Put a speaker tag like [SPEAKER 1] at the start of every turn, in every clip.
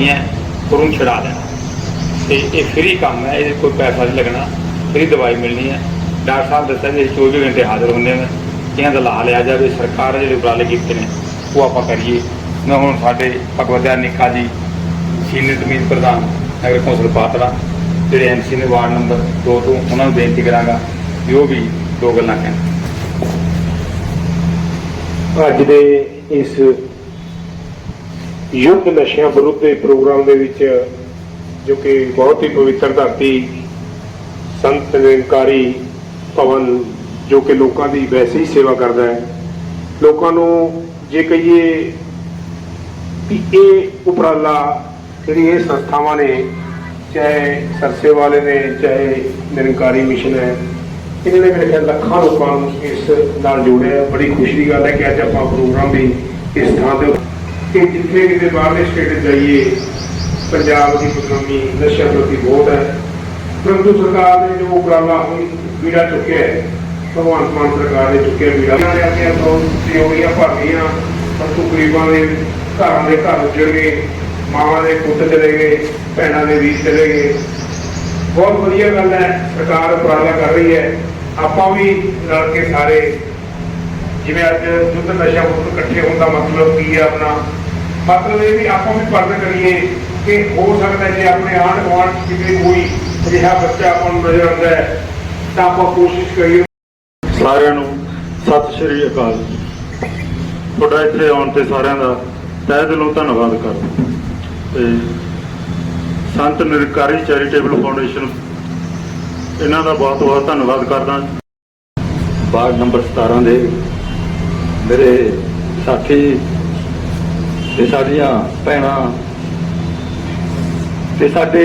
[SPEAKER 1] ਹੋਣੀ ਹੈ, ਉਹਨੂੰ ਛੁਡਾ ਦੇਣਾ। ਤੇ ਇਹ ਫ੍ਰੀ ਕੰਮ ਹੈ ਇਹ ਕੋਈ ਪੈਸਾ ਨਹੀਂ ਲੱਗਣਾ ਫ੍ਰੀ ਦਵਾਈ ਮਿਲਣੀ ਹੈ। ਡਾਕਟਰ ਸਾਹਿਬ ਦੱਸਿਆ ਕਿ ਅਸੀਂ 24 ਘੰਟੇ ਹਾਜ਼ਰ ਹੁੰਦੇ ਨੇ ਇਹਨਾਂ ਦਾ ਲਾ ਲਿਆ ਜਾਵੇ, ਸਰਕਾਰ ਜਿਹੜੇ ਉਪਰਾਲੇ ਕੀਤੇ ਨੇ, ਉਹ ਆਪਾਂ ਕਰੀਏ। ਮੈਂ ਹੁਣ ਸਾਡੇ ਭਗਵਤਿਆ ਨਿੱਕਾ ਜੀ, ਸੀਨੀਅਰ ਜ਼ਮੀਨ ਪ੍ਰਧਾਨ, ਨਗਰ ਕੌਂਸਲ ਪਾਤਰਾ ਜਿਹੜੇ ਐਮਸੀ ਨੇ ਵਾਰਡ ਨੰਬਰ 2 ਤੋਂ, ਉਹਨਾਂ ਨੂੰ ਬੇਨਤੀ ਕਰਾਂਗਾ ਕਿ ਉਹ ਵੀ ਦੋ ਗੱਲਾਂ ਕਹਿਣ।
[SPEAKER 2] ਅੱਜ ਦੇ ਇਸ ਯੁੱਧ ਨਸ਼ਿਆਂ ਵਿਰੁੱਧ ਦੇ ਪ੍ਰੋਗਰਾਮ ਦੇ ਵਿੱਚ ਜੋ ਕਿ ਬਹੁਤ ਹੀ ਪਵਿੱਤਰ ਧਰਤੀ ਸੰਤ ਨਿਰੰਕਾਰੀ ਭਵਨ ਜੋ ਕਿ ਲੋਕਾਂ ਦੀ ਵੈਸੇ ਹੀ ਸੇਵਾ ਕਰਦਾ ਹੈ, ਲੋਕਾਂ ਨੂੰ ਜੇ ਕਹੀਏ ਕਿ ਇਹ ਉਪਰਾਲਾ ਜਿਹੜੀ ਇਹ ਸੰਸਥਾਵਾਂ ਨੇ, ਚਾਹੇ ਸਰਸੇ ਵਾਲੇ ਨੇ, ਚਾਹੇ ਨਿਰੰਕਾਰੀ ਮਿਸ਼ਨ ਹੈ, ਇਹਨਾਂ ਨੇ ਮੇਰੇ ਖਿਆਲ ਲੱਖਾਂ ਲੋਕਾਂ ਨੂੰ ਇਸ ਨਾਲ ਜੋੜਿਆ, ਬੜੀ ਖੁਸ਼ੀ ਦੀ ਗੱਲ ਹੈ ਕਿ ਅੱਜ ਆਪਾਂ ਪ੍ਰੋਗਰਾਮ ਵੀ ਇਸ ਥਾਂ ਤੇ ਕਿ ਜਿੱਥੇ ਕਿਤੇ ਬਾਹਰਲੇ ਸਟੇਟ ਜਾਈਏ, ਪੰਜਾਬ ਦੀ ਇਕਨੋਮੀ ਨਸ਼ਿਆਂ ਪ੍ਰਤੀ ਬਹੁਤ ਹੈ। ਪਰੰਤੂ ਸਰਕਾਰ ਨੇ ਜੋ ਉਪਰਾਲਾ ਹੋਈ ਵੀੜਾ ਚੁੱਕਿਆ ਹੈ ਭਗਵਾਨ ਮਾਨ ਸਰਕਾਰ ਨੇ ਚੁੱਕਿਆ ਵੀੜਾ ਇਹਨਾਂ ਨੇ ਆਪਣੀਆਂ ਬਹੁਤ ਭਰਨੀਆਂ ਪਰੰਤੂ ਗਰੀਬਾਂ ਦੇ ਘਰਾਂ ਦੇ ਘਰ ਉੱਜੜ ਗਏ, ਮਾਵਾਂ ਦੇ ਪੁੱਤ ਚਲੇ ਗਏ, ਭੈਣਾਂ ਦੇ ਵੀਰ ਚਲੇ ਗਏ। ਬਹੁਤ ਵਧੀਆ ਗੱਲ ਹੈ, ਸਰਕਾਰ ਉਪਰਾਲਾ ਕਰ ਰਹੀ ਹੈ। ਆਪਾਂ ਵੀ ਰਲ ਕੇ ਸਾਰੇ, ਜਿਵੇਂ ਅੱਜ ਯੁੱਧ ਨਸ਼ਾ ਮੁਕਤ ਇਕੱਠੇ ਹੋਣ ਦਾ ਮਤਲਬ ਕੀ ਹੈ ਆਪਣਾ? ਮਤਲਬ ਇਹ ਵੀ ਆਪਾਂ ਵੀ ਪਰਦ ਕਰੀਏ ਕਿ ਹੋ ਸਕਦਾ ਜੇ ਆਪਣੇ ਆਂਢ ਗੁਆਂਢ ਕਿਤੇ ਕੋਈ ਅਜਿਹਾ ਬੱਚਾ ਆਪਾਂ ਨੂੰ ਨਜ਼ਰ ਆਉਂਦਾ ਹੈ, ਤਾਂ ਆਪਾਂ ਕੋਸ਼ਿਸ਼ ਕਰੀਏ।
[SPEAKER 3] ਸਾਰਿਆਂ ਨੂੰ ਸਤਿ ਸ਼੍ਰੀ ਅਕਾਲ ਤੁਹਾਡਾ ਇੱਥੇ ਆਉਣ ਤੇ ਸਾਰਿਆਂ ਦਾ ਤਹਿ ਦਿਲੋਂ ਧੰਨਵਾਦ ਕਰਦਾ ਤੇ ਸੰਤ ਨਿਰਕਾਰੀ ਚੈਰੀਟੇਬਲ ਫਾਊਂਡੇਸ਼ਨ, ਇਹਨਾਂ ਦਾ ਬਹੁਤ ਬਹੁਤ ਧੰਨਵਾਦ ਕਰਦਾ ਵਾਰਡ ਨੰਬਰ 17 ਦੇ ਮੇਰੇ ਸਾਥੀ ਤੇ ਸਾਡੀਆਂ ਭੈਣਾਂ ਤੇ ਸਾਡੇ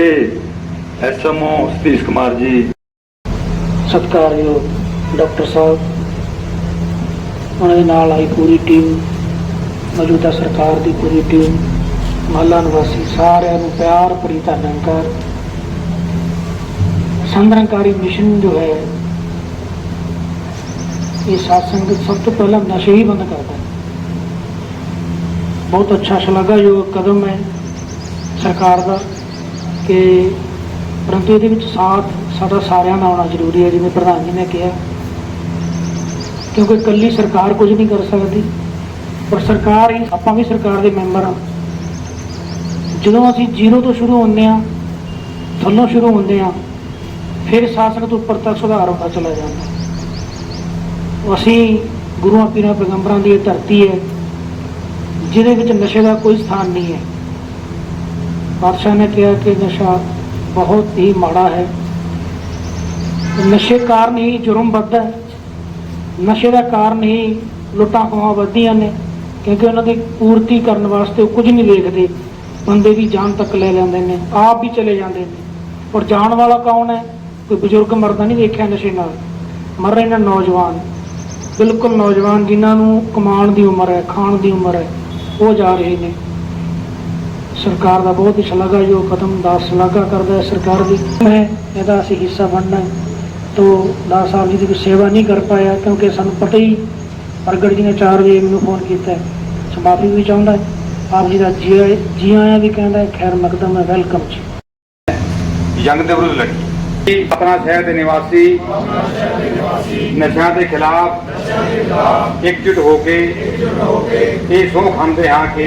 [SPEAKER 3] ਐਸਐਮਓ ਸਤੀਸ਼ ਕੁਮਾਰ ਜੀ।
[SPEAKER 4] ਸਤਿਕਾਰਯੋਗ ਡਾਕਟਰ ਸਾਹਿਬ, ਉਹਨਾਂ ਦੇ ਨਾਲ ਆਈ ਪੂਰੀ ਟੀਮ, ਮੌਜੂਦਾ ਸਰਕਾਰ ਦੀ ਪੂਰੀ ਟੀਮ, ਮਹੱਲਾ ਨਿਵਾਸੀ ਸਾਰਿਆਂ ਨੂੰ ਪਿਆਰ ਭਰੀ ਧੰਨਵਾਦ ਸੰਗਰੰਕਾਰੀ ਮਿਸ਼ਨ ਜੋ ਹੈ, ਇਹ ਸਾਧ ਸੰਗਤ ਸਭ ਤੋਂ ਪਹਿਲਾਂ ਨਸ਼ੇ ਹੀ ਬੰਦ ਕਰਦਾ ਹੈ। ਬਹੁਤ ਅੱਛਾ ਸ਼ਲਾਘਾਯੋਗ ਕਦਮ ਹੈ ਸਰਕਾਰ ਦਾ ਕਿ ਪਰੰਤੂ ਇਹਦੇ ਵਿੱਚ ਸਾਥ ਸਾਡਾ ਸਾਰਿਆਂ ਦਾ ਆਉਣਾ ਜ਼ਰੂਰੀ ਹੈ, ਜਿਵੇਂ ਪ੍ਰਧਾਨ ਜੀ ਨੇ ਕਿਹਾ। ਕਿਉਂਕਿ ਇਕੱਲੀ ਸਰਕਾਰ ਕੁਝ ਨਹੀਂ ਕਰ ਸਕਦੀ, ਪਰ ਸਰਕਾਰ ਹੀ, ਆਪਾਂ ਵੀ ਸਰਕਾਰ ਦੇ ਮੈਂਬਰ ਹਾਂ। ਜਦੋਂ ਅਸੀਂ ਜ਼ੀਰੋ ਤੋਂ ਸ਼ੁਰੂ ਹੁੰਦੇ ਹਾਂ, ਥੱਲੋਂ ਸ਼ੁਰੂ ਹੁੰਦੇ ਹਾਂ, ਫਿਰ ਸ਼ਾਸਕ ਤੋਂ ਉੱਪਰ ਤੱਕ ਸੁਧਾਰ ਹੁੰਦਾ ਚਲਾ ਜਾਂਦਾ। ਅਸੀਂ ਗੁਰੂਆਂ, ਪੀਰਾਂ, ਪੈਗੰਬਰਾਂ ਦੀ ਇਹ ਧਰਤੀ ਹੈ ਜਿਹਦੇ ਵਿੱਚ ਨਸ਼ੇ ਦਾ ਕੋਈ ਸਥਾਨ ਨਹੀਂ ਹੈ। ਬਾਦਸ਼ਾਹ ਨੇ ਕਿਹਾ ਕਿ ਨਸ਼ਾ ਬਹੁਤ ਹੀ ਮਾੜਾ ਹੈ। ਨਸ਼ੇ ਕਾਰਨ ਹੀ ਜੁਰਮ ਵੱਧਦਾ ਨਸ਼ੇ ਦਾ ਕਾਰਨ ਹੀ ਲੁੱਟਾਂ ਖੋਹਾਂ ਵੱਧਦੀਆਂ ਨੇ, ਕਿਉਂਕਿ ਉਹਨਾਂ ਦੀ ਪੂਰਤੀ ਕਰਨ ਵਾਸਤੇ ਉਹ ਕੁਝ ਨਹੀਂ ਵੇਖਦੇ। ਬੰਦੇ ਦੀ ਜਾਨ ਤੱਕ ਲੈ ਲੈਂਦੇ ਨੇ, ਆਪ ਵੀ ਚਲੇ ਜਾਂਦੇ ਨੇ। ਔਰ ਜਾਣ ਵਾਲਾ ਕੌਣ ਹੈ? ਕੋਈ ਬਜ਼ੁਰਗ ਮਰਦਾ ਨਹੀਂ ਵੇਖਿਆ ਨਸ਼ੇ ਨਾਲ। ਮਰ ਰਹੇ ਨੇ ਨੌਜਵਾਨ। ਬਿਲਕੁਲ ਨੌਜਵਾਨ ਜਿਨ੍ਹਾਂ ਨੂੰ ਕਮਾਉਣ ਦੀ ਉਮਰ ਹੈ, ਖਾਣ ਦੀ ਉਮਰ ਹੈ। ਉਹ ਜਾ ਰਹੇ ਨੇ। ਸਰਕਾਰ ਦਾ ਬਹੁਤ ਹੀ ਸ਼ਲਾਘਾਯੋਗ ਕਦਮ ਦਾ ਸ਼ਲਾਘਾ ਕਰਦਾ ਹੈ ਸਰਕਾਰ ਦੀ। ਹੈ ਇਹਦਾ ਅਸੀਂ ਹਿੱਸਾ ਬਣਨਾ ਹੈ। ਤੋ ਦਾਸ ਸਾਹਿਬ ਜੀ ਦੀ ਕੋਈ ਸੇਵਾ ਨਹੀਂ ਕਰ ਪਾਇਆ ਕਿਉਂਕਿ ਸਾਨੂੰ ਪਤਾ ਹੀ ਪ੍ਰਗਟ ਜੀ ਨੇ 4 ਵਜੇ ਮੈਨੂੰ ਫੋਨ ਕੀਤਾ ਹੈ। ਸਮਾਪਤੀ ਵੀ ਚਾਹੁੰਦਾ ਆਪ ਜੀ ਦਾ ਜੀ ਆਏ- ਜੀ ਆਇਆਂ ਵੀ ਕਹਿੰਦਾ ਖੈਰ ਮਕਦਮ ਹੈ, ਵੈਲਕਮ ਜੀ।
[SPEAKER 1] ਜੰਗ ਦੇ ਵਿਰੁੱਧ ਲੜੀ। ਆਪਣਾ ਸ਼ਹਿਰ ਦੇ ਨਿਵਾਸੀ ਨਸ਼ਿਆਂ ਦੇ ਖਿਲਾਫ ਇਕਜੁੱਟ ਹੋ ਕੇ ਇਹ ਸਹੁੰ ਖਾਂਦੇ ਹਾਂ ਕਿ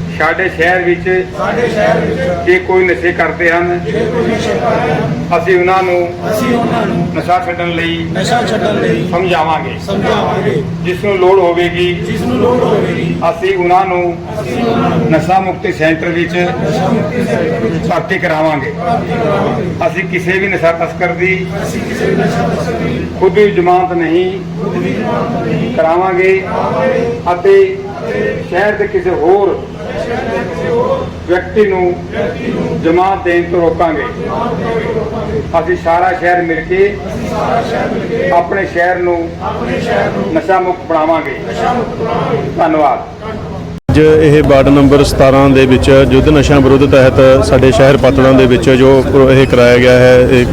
[SPEAKER 1] ਸਾਡੇ ਸ਼ਹਿਰ ਵਿੱਚ ਜੇ ਕੋਈ ਨਸ਼ੇ ਕਰਦੇ ਹਨ ਅਸੀਂ ਉਹਨਾਂ ਨੂੰ ਨਸ਼ਾ ਛੱਡਣ ਲਈ
[SPEAKER 5] ਨਸ਼ਾ ਛੱਡਣ ਲਈ
[SPEAKER 1] ਸਮਝਾਵਾਂਗੇ।
[SPEAKER 5] ਸਮਝਾਵਾਂਗੇ।
[SPEAKER 1] ਜਿਸ ਨੂੰ ਲੋੜ ਹੋਵੇਗੀ
[SPEAKER 5] ਜਿਸ ਨੂੰ ਲੋੜ ਹੋਵੇਗੀ
[SPEAKER 1] ਅਸੀਂ ਉਹਨਾਂ ਨੂੰ ਨਸ਼ਾ ਮੁਕਤੀ ਸੈਂਟਰ ਵਿੱਚ ਭਰਤੀ ਕਰਾਵਾਂਗੇ। ਅਸੀਂ ਕਿਸੇ ਵੀ ਨਸ਼ਾ ਤਸਕਰ ਦੀ ਖੁਦ ਵੀ ਜ਼ਮਾਨਤ ਨਹੀਂ ਕਰਾਵਾਂਗੇ ਅਤੇ ਸ਼ਹਿਰ ਦੇ ਕਿਸੇ ਹੋਰ ਵਿਅਕਤੀ ਨੂੰ ਜਮਾਨਤ ਦੇਣ ਤੋਂ ਰੋਕਾਂਗੇ। ਅਸੀਂ ਸਾਰਾ ਸ਼ਹਿਰ ਮਿਲ ਕੇ ਆਪਣੇ ਸ਼ਹਿਰ ਨੂੰ ਨਸ਼ਾ ਮੁਕਤ ਬਣਾਵਾਂਗੇ। ਧੰਨਵਾਦ।
[SPEAKER 3] ਇਹ ਵਾਰਡ ਨੰਬਰ 17 ਦੇ ਵਿੱਚ ਯੁੱਧ ਨਸ਼ਾ ਵਿਰੁੱਧ ਤਹਿਤ ਸਾਡੇ ਸ਼ਹਿਰ ਪਾਤੜਾਂ ਦੇ ਵਿੱਚ ਜੋ ਇਹ ਕਰਾਇਆ ਗਿਆ ਹੈ, ਇਹ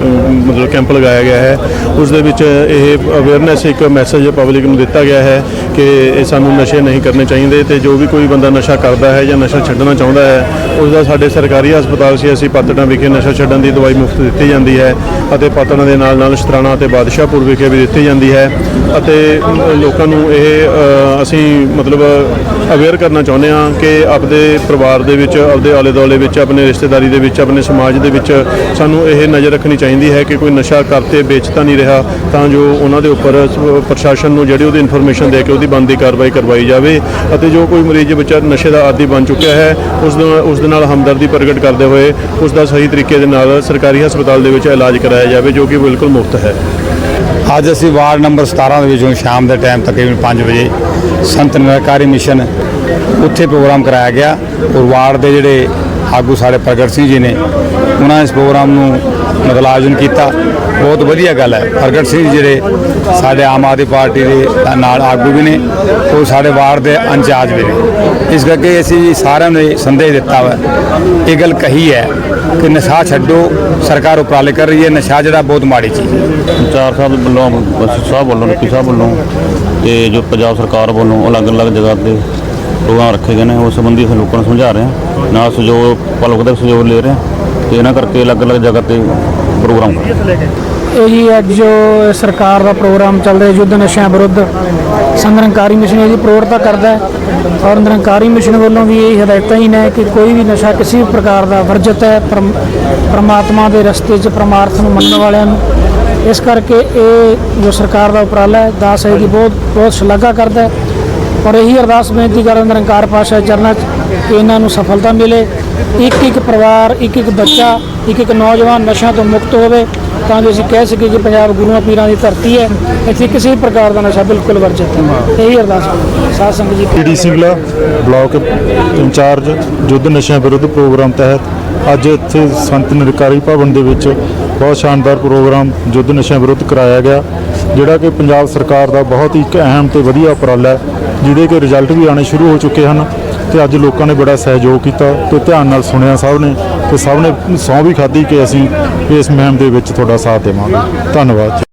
[SPEAKER 3] ਮਤਲਬ ਕੈਂਪ ਲਗਾਇਆ ਗਿਆ ਹੈ, ਉਸ ਦੇ ਵਿੱਚ ਇਹ ਅਵੇਅਰਨੈਸ ਇੱਕ ਮੈਸੇਜ ਪਬਲਿਕ ਨੂੰ ਦਿੱਤਾ ਗਿਆ ਹੈ ਕਿ ਇਹ ਸਾਨੂੰ ਨਸ਼ੇ ਨਹੀਂ ਕਰਨੇ ਚਾਹੀਦੇ ਤੇ ਜੋ ਵੀ ਕੋਈ ਬੰਦਾ ਨਸ਼ਾ ਕਰਦਾ ਹੈ ਜਾਂ ਨਸ਼ਾ ਛੱਡਣਾ ਚਾਹੁੰਦਾ ਹੈ ਉਸ ਦਾ ਸਾਡੇ ਸਰਕਾਰੀ ਹਸਪਤਾਲ ਸੀ, ਅਸੀਂ ਪਾਤੜਾਂ ਵਿਖੇ ਨਸ਼ਾ ਛੱਡਣ ਦੀ ਦਵਾਈ ਮੁਫਤ ਦਿੱਤੀ ਜਾਂਦੀ ਹੈ ਅਤੇ ਪਾਤੜਾਂ ਦੇ ਨਾਲ ਨਾਲ ਸ਼ਤਰਾਣਾ ਅਤੇ ਬਾਦਸ਼ਾਹਪੁਰ ਵਿਖੇ ਵੀ ਦਿੱਤੀ ਜਾਂਦੀ ਹੈ ਅਤੇ ਲੋਕਾਂ ਨੂੰ ਇਹ ਅਸੀਂ ਮਤਲਬ ਅਵੇਅਰ ਕਰਨਾ ਚਾਹੁੰਦੇ ਹਾਂ ਕਿ ਆਪਦੇ ਪਰਿਵਾਰ ਦੇ ਵਿੱਚ, ਆਪਦੇ ਆਲੇ ਦੁਆਲੇ ਵਿੱਚ, ਆਪਣੇ ਰਿਸ਼ਤੇਦਾਰੀ ਦੇ ਵਿੱਚ, ਆਪਣੇ ਸਮਾਜ ਦੇ ਵਿੱਚ ਸਾਨੂੰ ਇਹ ਨਜ਼ਰ ਰੱਖਣੀ ਚਾਹੀਦੀ ਹੈ ਕਿ ਕੋਈ ਨਸ਼ਾ ਕਰਤੇ ਵੇਚਤਾ ਨਹੀਂ ਰਿਹਾ, ਤਾਂ ਜੋ ਉਹਨਾਂ ਦੇ ਉੱਪਰ ਪ੍ਰਸ਼ਾਸਨ ਨੂੰ ਜਿਹੜੀ ਉਹਦੀ ਇਨਫੋਰਮੇਸ਼ਨ ਦੇ ਕੇ ਉਹਦੀ ਬਣਦੀ ਕਾਰਵਾਈ ਕਰਵਾਈ ਜਾਵੇ ਅਤੇ ਜੋ ਕੋਈ ਮਰੀਜ਼ ਬੱਚਾ ਨਸ਼ੇ ਦਾ ਆਦੀ ਬਣ ਚੁੱਕਿਆ ਹੈ, ਉਸ ਉਸ ਦੇ ਨਾਲ ਹਮਦਰਦੀ ਪ੍ਰਗਟ ਕਰਦੇ ਹੋਏ ਉਸ ਦਾ ਸਹੀ ਤਰੀਕੇ ਦੇ ਨਾਲ ਸਰਕਾਰੀ ਹਸਪਤਾਲ ਦੇ ਵਿੱਚ ਇਲਾਜ ਕਰਾਇਆ ਜਾਵੇ, ਜੋ ਕਿ ਬਿਲਕੁਲ ਮੁਫਤ ਹੈ।
[SPEAKER 1] ਅੱਜ ਅਸੀਂ ਵਾਰਡ ਨੰਬਰ 17 ਦੇ ਵਿੱਚੋਂ ਸ਼ਾਮ ਦੇ ਟਾਈਮ ਤਕਰੀਬਨ 5 ਵਜੇ ਸੰਤ ਨਿਰਕਾਰੀ ਮਿਸ਼ਨ ਉੱਥੇ ਪ੍ਰੋਗਰਾਮ ਕਰਾਇਆ ਗਿਆ ਔਰ ਵਾਰਡ ਦੇ ਜਿਹੜੇ ਆਗੂ ਸਾਡੇ ਪ੍ਰਗਟ ਸਿੰਘ ਜੀ ਨੇ, ਉਹਨਾਂ ਇਸ ਪ੍ਰੋਗਰਾਮ ਨੂੰ ਮਤਲਬ ਆਯੋਜਨ ਕੀਤਾ। ਬਹੁਤ ਵਧੀਆ ਗੱਲ ਹੈ। ਪ੍ਰਗਟ ਸਿੰਘ ਜੀ ਜਿਹੜੇ ਸਾਡੇ ਆਮ ਆਦਮੀ ਪਾਰਟੀ ਦੇ ਨਾਲ ਆਗੂ ਵੀ ਨੇ ਔਰ ਸਾਡੇ ਵਾਰਡ ਦੇ ਇੰਚਾਰਜ ਵੀ ਨੇ। ਇਸ ਕਰਕੇ ਅਸੀਂ ਸਾਰਿਆਂ ਨੇ ਸੰਦੇਸ਼ ਦਿੱਤਾ ਵਾ, ਇਹ ਗੱਲ ਕਹੀ ਹੈ ਕਿ ਨਸ਼ਾ ਛੱਡੋ, ਸਰਕਾਰ ਉਪਰਾਲੇ ਕਰ ਰਹੀ ਹੈ, ਨਸ਼ਾ ਜਿਹੜਾ ਬਹੁਤ ਮਾੜੀ ਚੀਜ਼ ਹੈ।
[SPEAKER 6] ਚਾਰ ਸਾਹਿਬ ਵੱਲੋਂ ਸਾਹਿਬ ਵੱਲੋਂ ਨੱਪੀ ਸਾਹਿਬ ਵੱਲੋਂ ਤੇ ਜੋ ਪੰਜਾਬ ਸਰਕਾਰ ਵੱਲੋਂ ਅਲੱਗ-ਅਲੱਗ ਜਗ੍ਹਾ ਤੇ ਪ੍ਰੋਗਰਾਮ ਰੱਖੇ ਗਏ ਨੇ, ਉਸ ਸੰਬੰਧੀ ਅਸੀਂ ਲੋਕਾਂ ਨੂੰ ਸਮਝਾ ਰਹੇ ਹਾਂ। ਨਾਲ ਸਹਿਯੋਗ ਪਬਲਿਕ ਦਾ ਸਹਿਯੋਗ ਲੈ ਰਹੇ ਹਾਂ ਤੇ ਇਹਨਾਂ ਕਰਕੇ ਅਲੱਗ-ਅਲੱਗ ਜਗ੍ਹਾ ਤੇ ਪ੍ਰੋਗਰਾਮ ਕਰ ਰਹੇ ਹਾਂ।
[SPEAKER 4] ਇਹ ਜੀ ਅੱਜ ਜੋ ਸਰਕਾਰ ਦਾ ਪ੍ਰੋਗਰਾਮ ਚੱਲ ਰਿਹਾ, ਯੁੱਧ ਨਸ਼ਿਆਂ ਵਿਰੁੱਧ ਸੰਦਰੰਕਾਰੀ ਮਿਸ਼ਨ ਇਹਦੀ ਪ੍ਰੋੜਤਾ ਕਰਦਾ ਹੈ, ਔਰ ਨਿਰੰਕਾਰੀ ਮਿਸ਼ਨ ਵੱਲੋਂ ਵੀ ਇਹ ਹਦਾਇਤਾਂ ਹੀ ਨੇ ਕਿ ਕੋਈ ਵੀ ਨਸ਼ਾ ਕਿਸੇ ਵੀ ਪ੍ਰਕਾਰ ਦਾ ਵਰਜਿਤ ਹੈ, ਪਰਮ- ਪ੍ਰਮਾਤਮਾ ਦੇ ਰਸਤੇ 'ਚ ਪਰਮਾਰਥ ਨੂੰ ਮੰਨਣ ਵਾਲਿਆਂ ਨੂੰ। ਇਸ ਕਰਕੇ ਇਹ ਜੋ ਸਰਕਾਰ ਦਾ ਉਪਰਾਲਾ ਹੈ, ਦਾਸ ਹੈ ਦੀ ਬਹੁਤ ਬਹੁਤ ਸ਼ਲਾਘਾ ਕਰਦਾ ਹੈ। ਔਰ ਇਹੀ ਅਰਦਾਸ ਬੇਨਤੀ ਕਰਨ ਨਿਰੰਕਾਰ ਪਾਸ਼ਾ ਚਰਨਾਂ 'ਚ ਕਿ ਇਹਨਾਂ ਨੂੰ ਸਫਲਤਾ ਮਿਲੇ। ਇੱਕ ਇੱਕ ਪਰਿਵਾਰ, ਇੱਕ ਇੱਕ ਬੱਚਾ, ਇੱਕ ਇੱਕ ਨੌਜਵਾਨ ਨਸ਼ਿਆਂ ਤੋਂ ਮੁਕਤ ਹੋਵੇ ਤਾਂ ਜੋ ਅਸੀਂ ਕਹਿ ਸਕੀਏ ਕਿ ਪੰਜਾਬ ਗੁਰੂਆਂ ਪੀਰਾਂ ਦੀ ਧਰਤੀ ਹੈ। ਇੱਥੇ ਕਿਸੇ ਵੀ ਪ੍ਰਕਾਰ ਦਾ ਨਸ਼ਾ ਬਿਲਕੁਲ ਵਰਜਿਤ ਹੈ ਇਹੀ ਅਰਦਾਸ ਹੈ। ਸਾਧ ਸੰਗਤ ਜੀ
[SPEAKER 3] ਡੀ ਸਿੰਗਲਾ ਬਲਾਕ ਇੰਚਾਰਜ, ਯੁੱਧ ਨਸ਼ਿਆਂ ਵਿਰੁੱਧ ਪ੍ਰੋਗਰਾਮ ਤਹਿਤ ਅੱਜ ਇੱਥੇ ਸੰਤ ਨਿਰਕਾਰੀ ਭਵਨ ਦੇ ਵਿੱਚ ਬਹੁਤ ਸ਼ਾਨਦਾਰ ਪ੍ਰੋਗਰਾਮ ਯੁੱਧ ਨਸ਼ਿਆਂ ਵਿਰੁੱਧ ਕਰਾਇਆ ਗਿਆ। ਜਿਹੜਾ ਕਿ ਪੰਜਾਬ ਸਰਕਾਰ ਦਾ ਬਹੁਤ ਹੀ ਇੱਕ ਅਹਿਮ ਤੇ ਵਧੀਆ ਉਪਰਾਲਾ ਹੈ, ਜਿਹਦੇ ਕਿ ਰਿਜ਼ਲਟ ਵੀ ਆਣੇ ਸ਼ੁਰੂ ਹੋ ਚੁੱਕੇ ਹਨ ਤੇ ਅੱਜ ਲੋਕਾਂ ਨੇ ਬੜਾ ਸਹਿਯੋਗ ਕੀਤਾ ਤੇ ਧਿਆਨ ਨਾਲ ਸੁਣਿਆ ਸਭ ਨੇ ਤੇ ਸਭ ਨੇ ਸਹੁੰ ਵੀ ਖਾਧੀ ਕਿ ਅਸੀਂ ਇਸ ਮੁਹਿੰਮ ਦੇ ਵਿੱਚ ਤੁਹਾਡਾ ਸਾਥ ਦੇਵਾਂਗੇ। ਧੰਨਵਾਦ ਜੀ।